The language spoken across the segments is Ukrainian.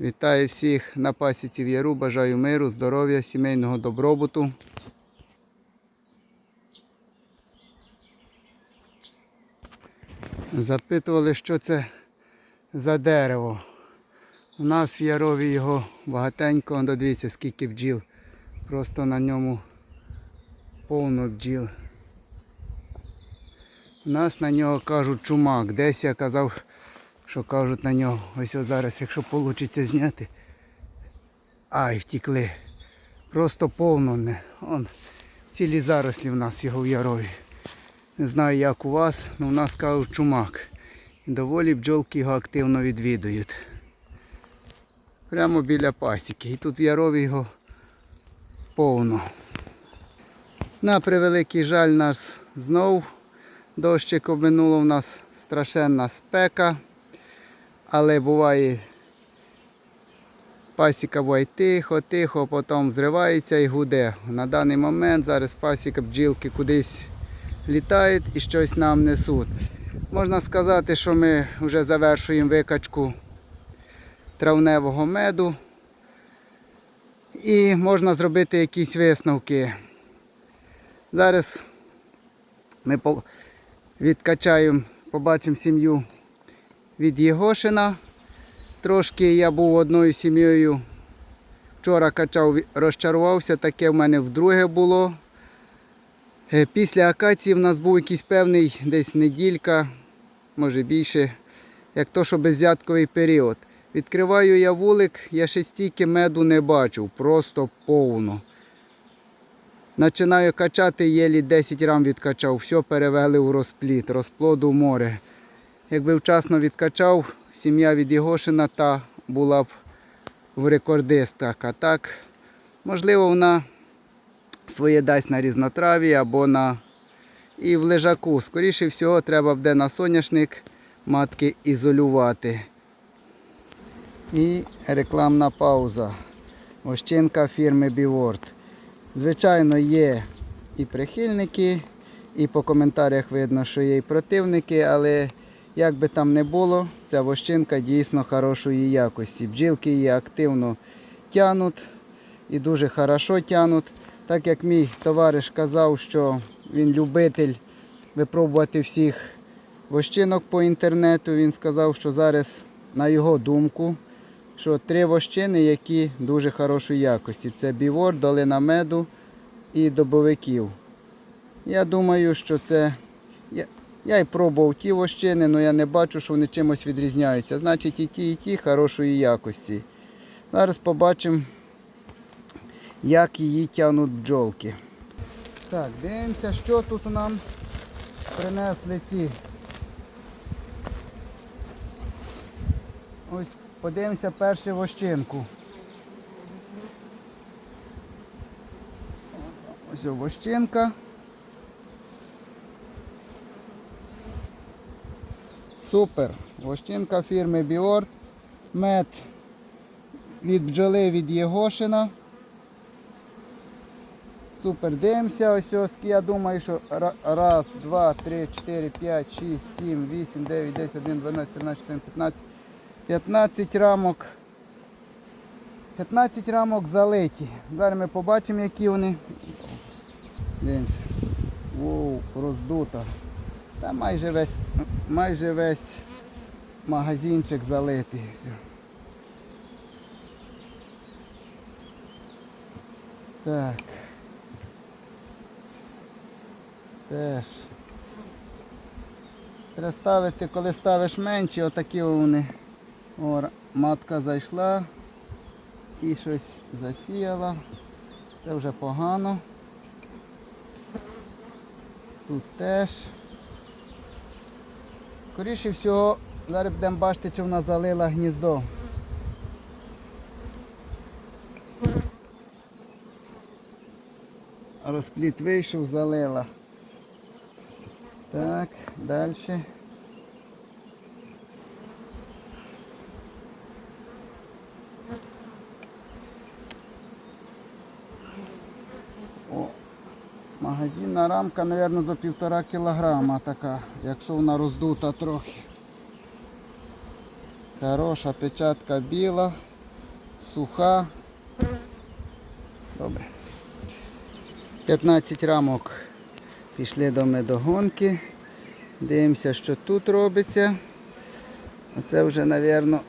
Вітаю всіх на пасіці в Яру. Бажаю миру, здоров'я, сімейного добробуту. Запитували, що це за дерево. У нас в Ярові його багатенько, дивіться, скільки бджіл. Просто на ньому повно бджіл. У нас на нього кажуть чумак. Десь я казав, що кажуть на нього. Ось зараз, якщо вийде зняти. Ай, втікли. Просто повно не. Он, цілі зарослі в нас його в ярові. Не знаю як у вас, але у нас кажуть чумак. Доволі бджолки його активно відвідують. Прямо біля пасіки. І тут в ярові його повно. На превеликий жаль нас знов дощик обминуло в нас страшенна спека. Але буває пасіка буває тихо, тихо, потім зривається і гуде. На даний момент зараз пасіка бджілки кудись літають і щось нам несуть. Можна сказати, що ми вже завершуємо викачку травневого меду. І можна зробити якісь висновки. Зараз ми відкачаємо, побачимо сім'ю від Єгошина. Трошки я був одною сім'єю. Вчора качав, розчарувався, таке в мене вдруге було. Е, Після акації в нас був якийсь певний десь неділька, може більше, як то, що беззятковий період. Відкриваю я вулик, я ще стільки меду не бачив, просто повно. Починаю качати, єлі 10 рам відкачав, все перевели в розпліт, розплоду море. Якби вчасно відкачав, сім'я від Єгошина та була б в рекордистах. А так, можливо, вона своє дасть на різнотраві або на і в лежаку. Скоріше всього, треба буде на соняшник матки ізолювати. І рекламна пауза. Ощинка фірми Біворд. Звичайно, є і прихильники, і по коментарях видно, що є і противники, але як би там не було, ця вощинка дійсно хорошої якості. Бджілки її активно тянуть і дуже хорошо тянуть. Так як мій товариш казав, що він любитель випробувати всіх вощинок по інтернету, він сказав, що зараз, на його думку, що три вощини, які дуже хорошої якості. Це бівор, долина меду і добовиків. Я думаю, що це. Я, і пробував ті вощини, але я не бачу, що вони чимось відрізняються. Значить, і ті, і ті хорошої якості. Зараз побачимо, як її тягнуть бджолки. Так, дивимося, що тут нам принесли ці. Ось подивимося першу вощинку. Ось вощинка. Супер. Вощинка фірми Біорд. Мед від бджоли від Єгошина. Супер, дивимося, ось ось, я думаю, що раз, два, три, чотири, п'ять, шість, сім, вісім, дев'ять, десять, один, дванадцять, тринадцять, чотирнадцять, п'ятнадцять. 15 рамок. 15 рамок залиті. Зараз ми побачимо, які вони. Дивимося. Воу, роздута. Та майже весь, майже весь магазинчик залитий. Так. Теж. Треба ставити, коли ставиш менші, отакі вони. О, матка зайшла і щось засіяла. Це вже погано. Тут теж. Скоріше всього, зараз будемо бачити, чи вона залила гніздо. Розпліт вийшов, залила. Так, далі. О, магазинна рамка, мабуть, за півтора кілограма така, якщо вона роздута трохи. Хороша печатка біла. суха. Добре. 15 рамок пішли до медогонки. Дивимося, що тут робиться. Оце вже, мабуть,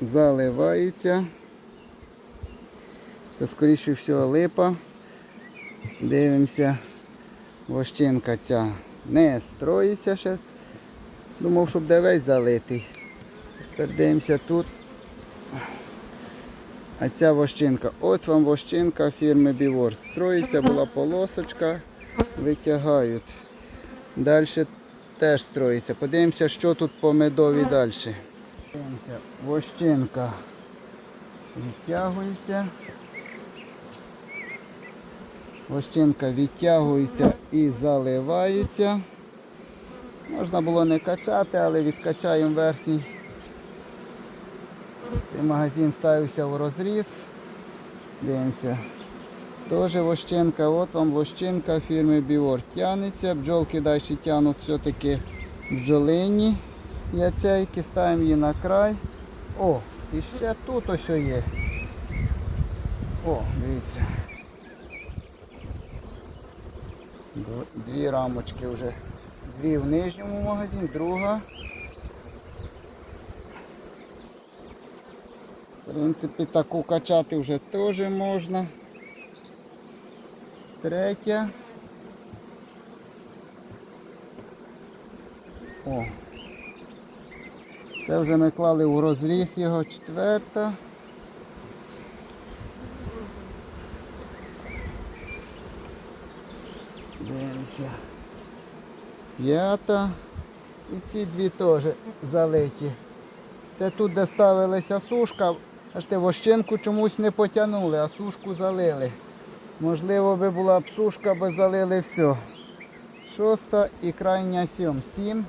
заливається. Це скоріше всього липа. Дивимося, вощинка ця не строїться ще. Думав, щоб де весь залитий. Тепер дивимося тут. А ця вощинка. Ось вам вощинка фірми Біворд. Строїться, була полосочка, витягають. Далі теж строїться. Подивимося, що тут по медові далі. Дивимося, вощинка відтягується. Вощинка відтягується і заливається. Можна було не качати, але відкачаємо верхній. Цей магазин ставився в розріз. Дивимося. Теж вощинка, от вам вощинка фірми Біор тягнеться. Бджолки далі тягнуть все-таки бджолині ячейки. Ставимо її на край. О, і ще тут ось є. О, дивіться. Рамочки вже. Дві в нижньому магазині, друга. В принципі, таку качати вже теж можна. Третя. О. Це вже ми клали у розріз його четверта. Дивимося. П'ята. І ці дві теж залиті. Це тут, де ставилася сушка, аж те вощинку чомусь не потягнули, а сушку залили. Можливо, би була б сушка, би залили все. Шоста і крайня сьом. Сім.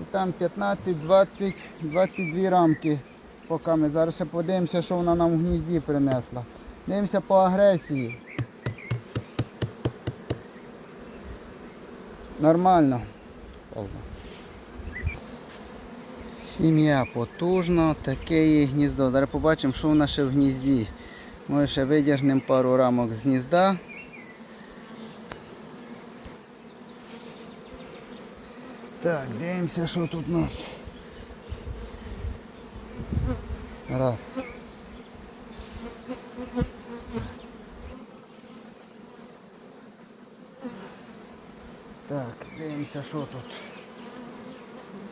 І там 15, 20, 22 рамки. Поки ми зараз ще подивимося, що вона нам в гнізді принесла. Дивимося по агресії. Нормально. Сім'я потужна, таке її гніздо. Зараз побачимо, що вона ще в гнізді. Ми ще видягнемо пару рамок з гнізда. Так, дивимося, що тут у нас. Раз. Так, дивимося, що тут.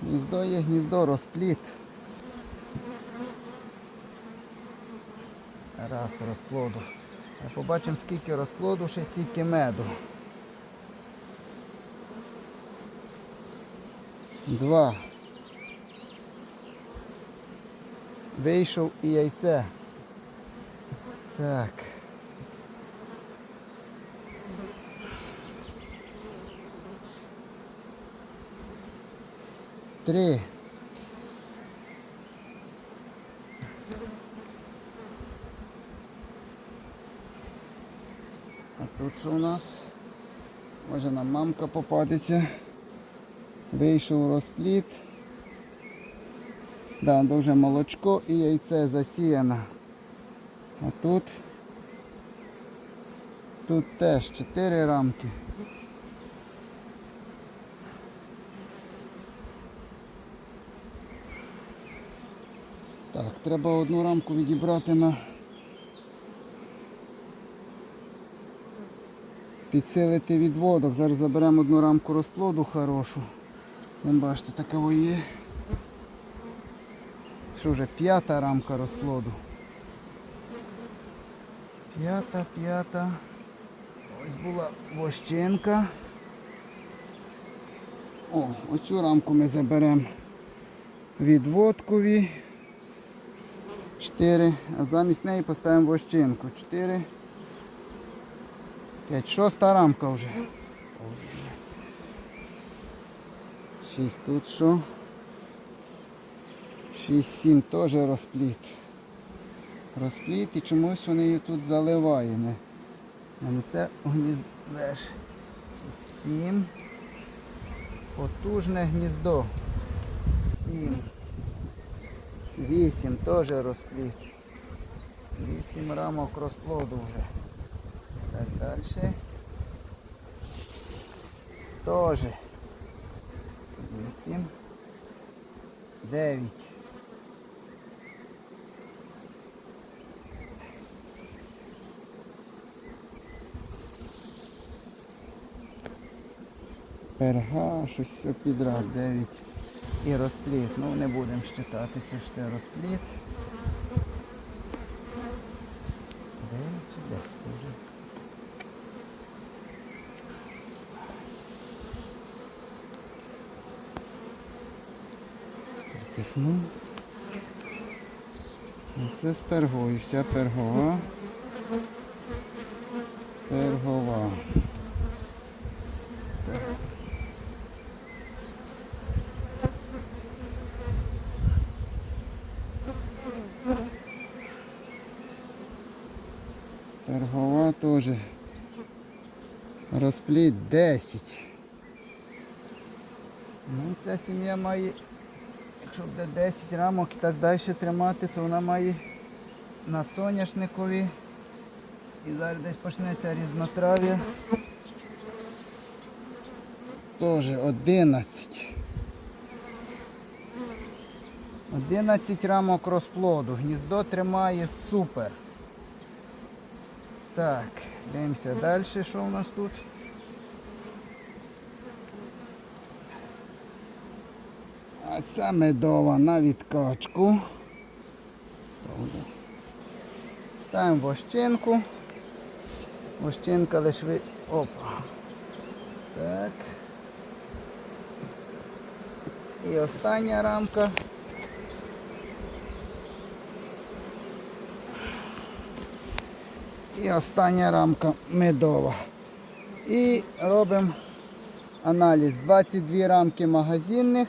Гніздо є гніздо, розпліт. Раз розплоду. Побачимо скільки розплоду, ще стільки меду. Два. Вийшов і яйце. Так. Три. А тут що у нас? Може нам мамка попадеться. Вийшов розпліт. Да, дуже молочко і яйце засіяно. А тут тут теж 4 рамки. Так, треба одну рамку відібрати на підсилити відводок. Зараз заберемо одну рамку розплоду хорошу. Вон бачите, такого є. Що вже п'ята рамка розплоду. П'ята, п'ята. Ось була вощинка. О, оцю рамку ми заберемо відводкові. 4, а замість неї поставимо вощинку. 4. 5, шоста рамка вже. 6 тут що? 6, 7 теж розпліт. Розпліт і чомусь вони її тут заливають. Не, не несе гніздеш. 7. Потужне гніздо. 7. Вісім теж розпліт. Вісім рамок розплоду вже. Так далі. Теж. Вісім. Дев'ять. Перга, щось все підряд, 9 і розпліт. Ну не будемо считати, це ж це розпліт. 9 чи 10 вже. Притисну. Це з пергою, вся. Пергова. Торгова теж. Розпліт 10. Ну, ця сім'я має, якщо буде 10 рамок і так далі тримати, то вона має на соняшникові. І зараз десь почнеться різнотрав'я. Теж 11. 11 рамок розплоду. Гніздо тримає супер. Так, дивимося далі, що у нас тут. А це медова на відкачку. Ставимо вощинку. Вощинка лише ви... Опа. Так. І остання рамка. І остання рамка медова. І робимо аналіз. 22 рамки магазинних.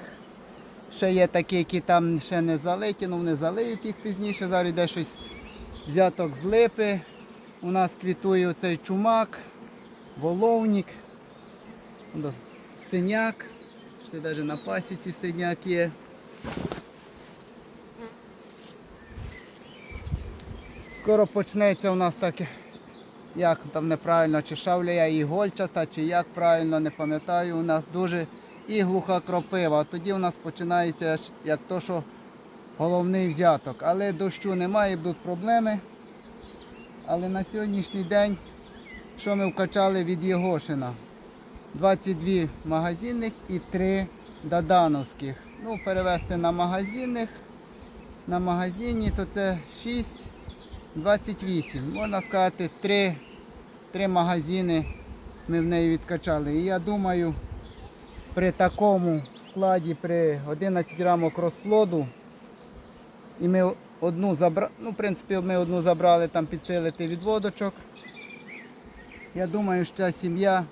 Ще є такі, які там ще не залиті, ну вони залиють їх пізніше. Зараз йде щось взяток з липи. У нас квітує оцей чумак, воловник, синяк. Ще навіть на пасіці синяк є. Скоро почнеться у нас таке, як там неправильно, чи шавля ігольчаста, чи як правильно, не пам'ятаю. У нас дуже і глуха кропива. Тоді у нас починається як то, що головний взяток. Але дощу немає, будуть проблеми. Але на сьогоднішній день, що ми вкачали від Єгошина? 22 магазинних і 3 дадановських. Ну, перевести на магазинних. На магазині то це 6, 28. Можна сказати, 3, 3 магазини ми в неї відкачали. І я думаю, при такому складі, при 11 рамок розплоду, і ми одну забрали, ну, в принципі, ми одну забрали там підсилити відводочок. Я думаю, що ця сім'я,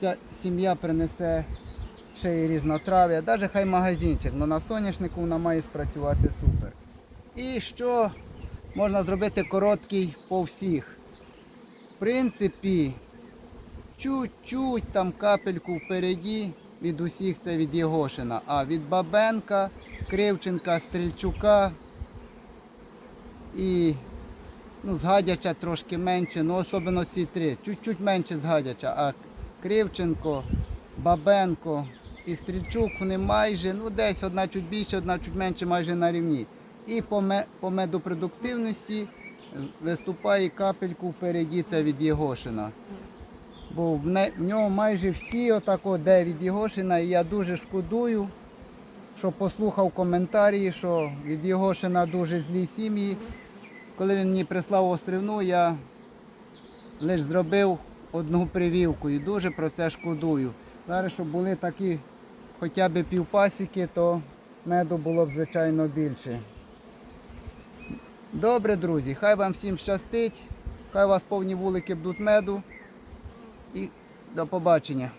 ця сім'я принесе ще й різнотрав'я, навіть хай магазинчик, але на соняшнику вона має спрацювати супер. І що можна зробити короткий по всіх. В принципі, чуть-чуть там капельку впереді від усіх це від Єгошина. А від Бабенка, Кривченка, Стрільчука і ну, згадяча трошки менше, ну особливо ці три. Чуть-чуть менше згадяча. А Кривченко, Бабенко і Стрільчук вони майже, ну десь одна чуть більше, одна чуть менше, майже на рівні. І по, ме- по медопродуктивності виступає капельку впереді це від Єгошина. Бо в нього майже всі отако, де від Єгошина, і я дуже шкодую, що послухав коментарі, що від Єгошина дуже злі сім'ї. Коли він мені прислав острівну, я лише зробив одну привівку і дуже про це шкодую. Зараз, щоб були такі хоча б півпасіки, то меду було б звичайно більше. Добре, друзі, хай вам всім щастить, хай у вас повні вулики бдуть меду і до побачення.